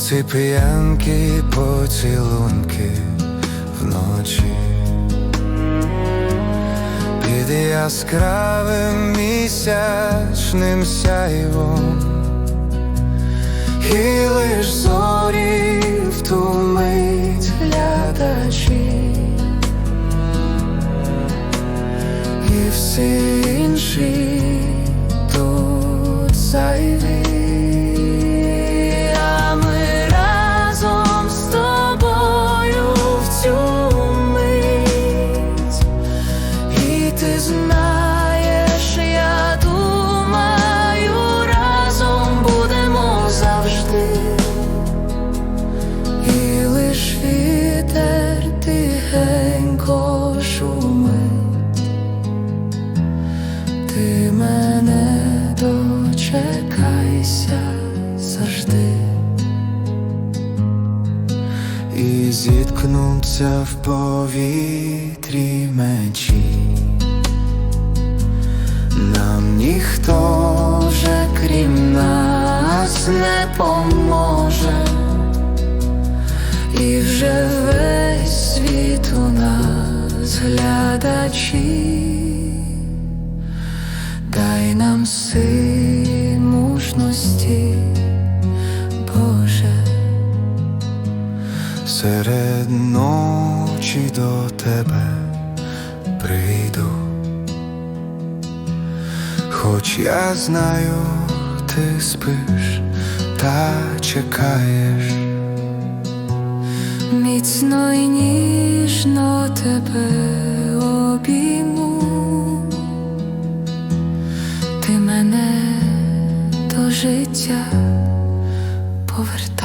ці п'янки поцілунки вночі. Під яскравим місячним сяйвом, і лиш зорі в ту мить глядачі, і всі інші дочекайся завжди. І зіткнуться в повітрі мечі. Нам ніхто вже крім нас не поможе, і вже весь світ у нас глядачі, дай нам сил мужності, Боже, серед ночі до тебе прийду. Хоч я знаю, ти спиш та чекаєш, Міцно і ніжно тебе обійму, життя повертаєш.